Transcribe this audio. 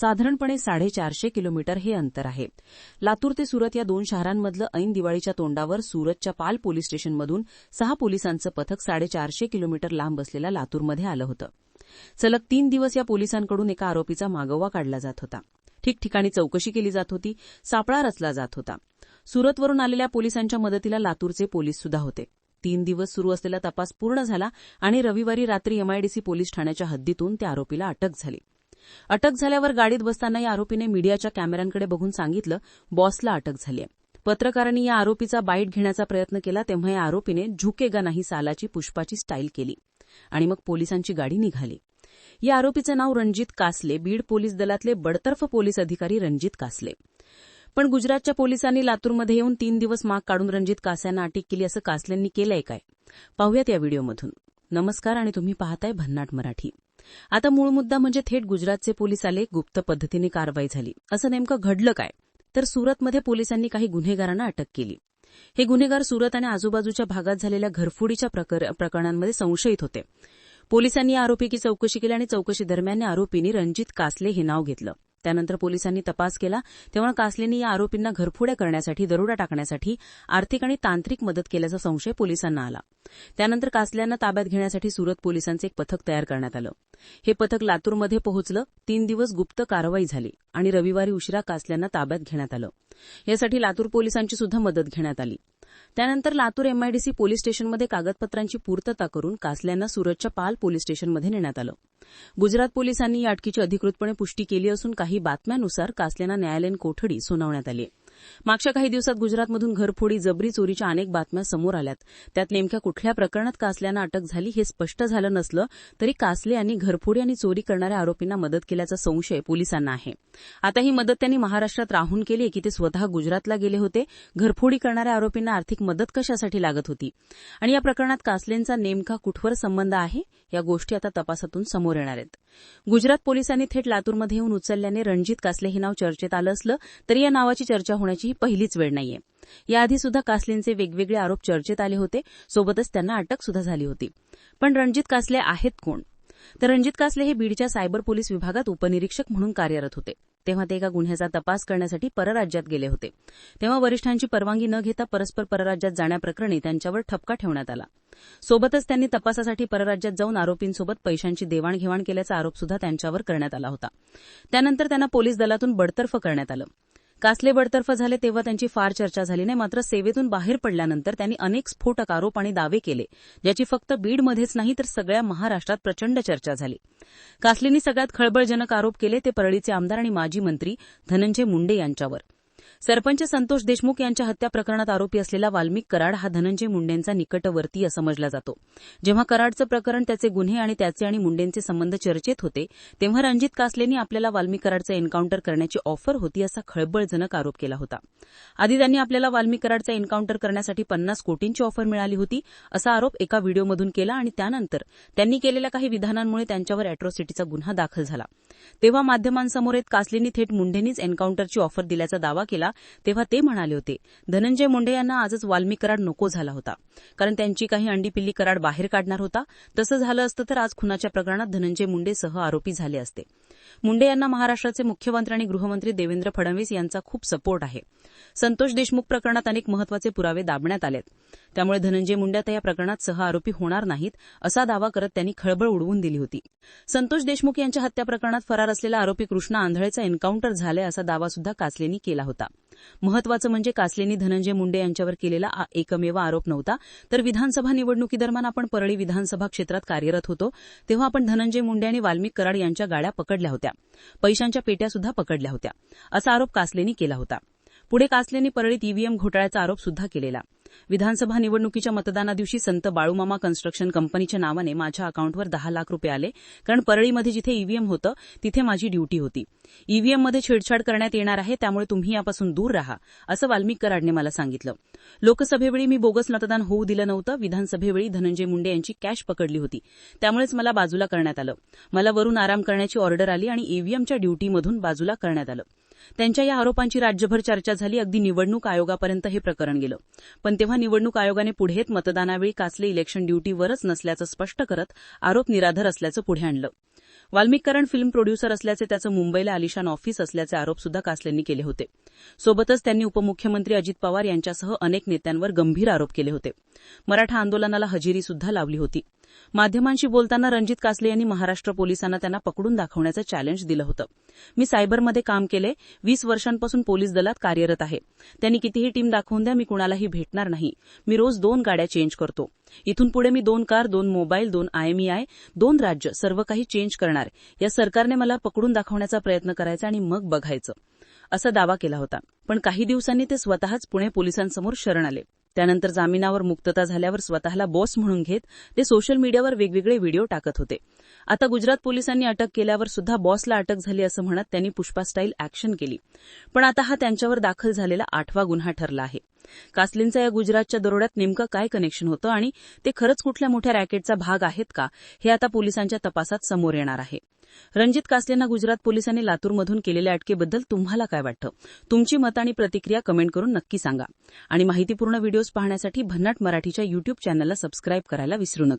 साधारणपणे साडेचारशे किलोमीटर हे अंतर आहे. लातूर ते सुरत या दोन शहरांमधलं ऐन दिवाळीच्या तोंडावर सुरतच्या पाल पोलीस स्टेशनमधून सहा पोलिसांचं पथक साडेचारशे किलोमीटर लांब असलेल्या लातूरमध्ये आलं होतं. सलग तीन दिवस या पोलिसांकडून एका आरोपीचा मागोवा काढला जात होता. ठिकठिकाणी चौकशी केली जात होती सापळा रचला जात होता. सुरतवरून आलेल्या पोलिसांच्या मदतीला लातूरचे पोलीस सुद्धा होते. तीन दिवस सुरू असलेला तपास पूर्ण झाला आणि रविवारी रात्री एमआयडीसी पोलीस ठाण्याच्या हद्दीतून त्या आरोपीला अटक झाली. अटक झाल्यावर गाडीत बसताना या आरोपीने मीडियाच्या कॅमेऱ्यांकडे बघून सांगितलं बॉसला अटक झाली पत्रकारांनी या आरोपीचा बाईट घेण्याचा प्रयत्न केला तेव्हा या आरोपीने झुकेगा नाही सालाची पुष्पाची स्टाईल केली आणि मग पोलिसांची गाडी निघाली. या आरोपीचं नाव रणजित कासले बीड पोलीस दलातले बडतर्फ पोलीस अधिकारी रणजित कासले. पण गुजरातच्या पोलिसांनी लातूरमध्ये येऊन तीन दिवस माग काढून रणजित कास्यांना अटक केली असं कासल्यांनी केलंय काय? पाहूयात या व्हिडिओमधून. नमस्कार आणि तुम्ही पाहताय भन्नाट मराठी. आता मूळ मुद्दा म्हणजे थेट गुजरातचे पोलीस आले गुप्त पद्धतीने कारवाई झाली. असं नेमकं घडलं काय? तर सुरतमध्ये पोलिसांनी काही गुन्हेगारांना अटक केली. हे गुन्हेगार सुरत आणि आजूबाजूच्या भागात झालेल्या घरफोडीच्या प्रकरणांमध्ये संशयित होते. पोलिसांनी या आरोपीची चौकशी केली आणि चौकशी दरम्यान आरोपींनी रणजित कासले हे नाव घेतलं. त्यानंतर पोलिसांनी तपास केला. तेव्हा कासलेंनी या आरोपींना घरफोड्या करण्यासाठी दरोडा टाकण्यासाठी आर्थिक आणि तांत्रिक मदत केल्याचा संशय पोलिसांना आला. त्यानंतर कासल्यांना ताब्यात घेण्यासाठी सुरत पोलिसांचे एक पथक तयार करण्यात आलं. हे पथक लातूरमध्ये पोहोचलं. तीन दिवस गुप्त कारवाई झाली आणि रविवारी उशिरा कासल्यांना ताब्यात घेण्यात आलं. यासाठी लातूर पोलिसांची सुद्धा मदत घेण्यात आली. त्यानंतर लातूर एमआयडीसी पोलीस स्टेशनमध्ये कागदपत्रांची पूर्तता करून कासल्यांना सुरतच्या पाल पोलीस स्टेशनमध्ये नेण्यात आलं. गुजरात पोलिसांनी या अटकीची अधिकृतपणे पुष्टी केली असून काही बातम्यांनुसार कासल्यांना न्यायालयीन कोठडी सुनावण्यात आली मागच्या काही दिवसात गुजरातमधून घरफोडी जबरी चोरीच्या अनेक बातम्या समोर आल्यात. त्यात नेमक्या कुठल्या प्रकरणात कासल्यांना अटक झाली हे स्पष्ट झालं नसलं तरी कासले यांनी घरफोडी आणि चोरी करणाऱ्या आरोपींना मदत केल्याचा संशय पोलिसांना आहे. आता ही मदत त्यांनी महाराष्ट्रात राहून केली की ते स्वतः गुजरातला गेले होते. घरफोडी करणाऱ्या आरोपींना आर्थिक मदत कशासाठी लागत होती? आणि या प्रकरणात कासलेंचा नेमका कुठवर संबंध आहे? या गोष्टी आता तपासातून समोर येणार आहेत. गुजरात पोलिसांनी थेट लातूरमध्ये येऊन उचलल्याने रणजित कासले हे नाव चर्चेत आलं असलं तरी या नावाची चर्चा होण्याची ही पहिलीच वेळ नाहीये. याआधी सुद्धा कासलेंचे वेगवेगळे आरोप चर्चेत आले होते. सोबतच त्यांना अटक सुद्धा झाली होती. पण रणजित कासले आहेत कोण? तर रणजित कासले हे बीडच्या सायबर पोलीस विभागात उपनिरीक्षक म्हणून कार्यरत होते. तेव्हा ते एका गुन्ह्याचा तपास करण्यासाठी परराज्यात गेले होते. तेव्हा वरिष्ठांची परवानगी न घेता परस्पर परराज्यात जाण्याप्रकरणी त्यांच्यावर ठपका ठेवण्यात आला. सोबतच त्यांनी तपासासाठी परराज्यात जाऊन आरोपींसोबत पैशांची देवाणघेवाण केल्याचा आरोप सुद्धा त्यांच्यावर करण्यात आला होता. त्यानंतर त्यांना पोलीस दलातून बडतर्फ करण्यात आलं. कासले बडतर्फ झाले तेव्हा त्यांची फार चर्चा झाली नाही मात्र सेवेतून बाहेर पडल्यानंतर त्यांनी अनेक स्फोटक आरोप आणि दावे केले ज्याची फक्त बीडमध्येच नाही तर सगळ्या महाराष्ट्रात प्रचंड चर्चा झाली. कासलेंनी सगळ्यात खळबळजनक आरोप केले ते परळीचे आमदार आणि माजी मंत्री धनंजय मुंडे यांच्यावर. सरपंच संतोष देशमुख यांच्या हत्या प्रकरणात आरोपी असलेला वाल्मिक कराड हा धनंजय मुंडेंचा निकटवर्तीय समजला जातो. जेव्हा कराडचं प्रकरण त्याचे गुन्हे आणि त्याचे आणि मुंडेंचे संबंध चर्चेत होते तेव्हा रणजित कासलेंनी आपल्याला वाल्मिक कराडचं एन्काउंटर करण्याची ऑफर होती असा खळबळजनक आरोप केला होता. आधी त्यांनी आपल्याला वाल्मिक कराडचा एन्काउंटर करण्यासाठी पन्नास कोटींची ऑफर मिळाली होती असा आरोप एका व्हिडिओमधून केला आणि त्यानंतर त्यांनी केलेल्या काही विधानांमुळे त्यांच्यावर अॅट्रॉसिटीचा गुन्हा दाखल झाला. तेव्हा माध्यमांसमोर येत कासलेंनी थेट मुंडेंनीच एन्काउंटरची ऑफर दिल्याचा दावा केला. तेव्हा ते म्हणाले होते धनंजय मुंडे यांना आजच वाल्मी कराड नको झाला होता. कारण त्यांची काही अंडीपिल्ली कराड बाहेर काढणार होता. तसं झालं असतं तर आज खुनाच्या प्रकरणात धनंजय मुंडेसह आरोपी झाले असते. मुंडे यांना महाराष्ट्राचे मुख्यमंत्री आणि गृहमंत्री देवेंद्र फडणवीस यांचा खूप सपोर्ट आहे. संतोष देशमुख प्रकरणात अनेक महत्त्वाचे पुरावे दाबण्यात आलेत. त्यामुळे धनंजय मुंडे आता या प्रकरणात सह आरोपी होणार नाहीत असा दावा करत त्यांनी खळबळ उडवून दिली होती. संतोष देशमुख यांच्या हत्या प्रकरणात फरार असलेला आरोपी कृष्णा आंधळेचा एन्काउंटर झालाय असा दावा सुद्धा कासलेंनी केला होता. महत्वाचं म्हणजे कासलेंनी धनंजय मुंडे यांच्यावर केलेला एकमेव आरोप नव्हता. तर विधानसभा निवडणुकीदरम्यान आपण परळी विधानसभा क्षेत्रात कार्यरत होतो तेव्हा आपण धनंजय मुंडे आणि वाल्मिक कराड यांच्या गाड्या पकडल्या होत्या. पैशांच्या पेट्या सुद्धा पकडल्या होत्या. असा आरोप कासलेंनी केला होता. पुढे कासलेंनी परळीत ईव्हीएम घोटाळ्याचा आरोप सुद्धा केलेला. विधानसभा निवडणुकीच्या मतदानादिवशी संत बाळूमामा कन्स्ट्रक्शन कंपनीच्या नावाने माझ्या अकाउंटवर दहा लाख रुपये आले. कारण परळीमध्ये जिथे ईव्हीएम होतं तिथे माझी ड्युटी होती. ईव्हीएममध्ये छेडछाड करण्यात येणार आहे त्यामुळे तुम्ही यापासून दूर राहा असं वाल्मिक कराडने मला सांगितलं. लोकसभेवेळी मी बोगस मतदान होऊ दिलं नव्हतं. विधानसभेवेळी धनंजय मुंडे यांची कॅश पकडली होती. त्यामुळेच मला बाजूला करण्यात आलं. मला वरून आराम करण्याची ऑर्डर आली आणि ईव्हीएमच्या ड्युटीमधून बाजूला करण्यात आलं. त्यांच्या या आरोपांची राज्यभर चर्चा झाली. अगदी निवडणूक आयोगापर्यंत हे प्रकरण गेलं. पण तेव्हा निवडणूक आयोगाने पुढे मतदानावेळी कासले इलेक्शन ड्युटीवरच नसल्याचं स्पष्ट करत आरोप निराधार असल्याचं पुढे आणलं. वाल्मिकरण फिल्म प्रोड्युसर असल्याचे त्याचं मुंबईला आलिशान ऑफिस असल्याचे आरोप सुद्धा कासलेंनी केले होते. सोबतच त्यांनी उपमुख्यमंत्री अजित पवार यांच्यासह अनेक नेत्यांवर गंभीर आरोप केले होते. मराठा आंदोलनाला हजेरी सुद्धा लावली होती. माध्यमांशी बोलताना रणजित कासले यांनी महाराष्ट्र पोलिसांना त्यांना पकडून दाखवण्याचं चॅलेंज दिलं होतं. मी सायबरमध्ये काम केले वीस वर्षांपासून पोलीस दलात कार्यरत आहे. त्यांनी कितीही टीम दाखवून द्या मी कुणालाही भेटणार नाही. मी रोज दोन गाड्या चेंज करतो. इथून पुढे मी दोन कार दोन मोबाईल दोन आयएमईआय दोन राज्य सर्व काही चेंज करणार. या सरकारने मला पकडून दाखवण्याचा प्रयत्न करायचा आणि मग बघायचं. असा दावा केला होता. पण काही दिवसांनी ते स्वतःच पुणे पोलिसांसमोर शरण आले. त्यानंतर जामिनावर मुक्तता झाल्यावर स्वतःला बॉस म्हणून घेत ते सोशल मीडियावर वेगवेगळे व्हिडिओ टाकत होते. आता गुजरात पोलिसांनी अटक केल्यावर सुद्धा बॉसला अटक झाली असं म्हणत त्यांनी पुष्पा स्टाईल अॅक्शन केली. पण आता हा त्यांच्यावर दाखल झालेला आठवा गुन्हा ठरला आहे. कासलींचा या गुजरातच्या दरोड्यात नेमकं काय कनेक्शन होतं आणि ते खरंच कुठल्या मोठ्या रॅकेटचा भाग आहेत का हे आता पोलिसांच्या तपासात समोर येणार आहे. रणजित कासलेंना गुजरात पोलिसांनी लातूरमधून केलेल्या अटकेबद्दल तुम्हाला काय वाटतं? तुमची मत आणि प्रतिक्रिया कमेंट करून नक्की सांगा. आणि माहितीपूर्ण व्हिडिओज पाहण्यासाठी भन्नाट मराठीच्या युट्यूब चॅनलला सबस्क्राईब करायला विसरू नका.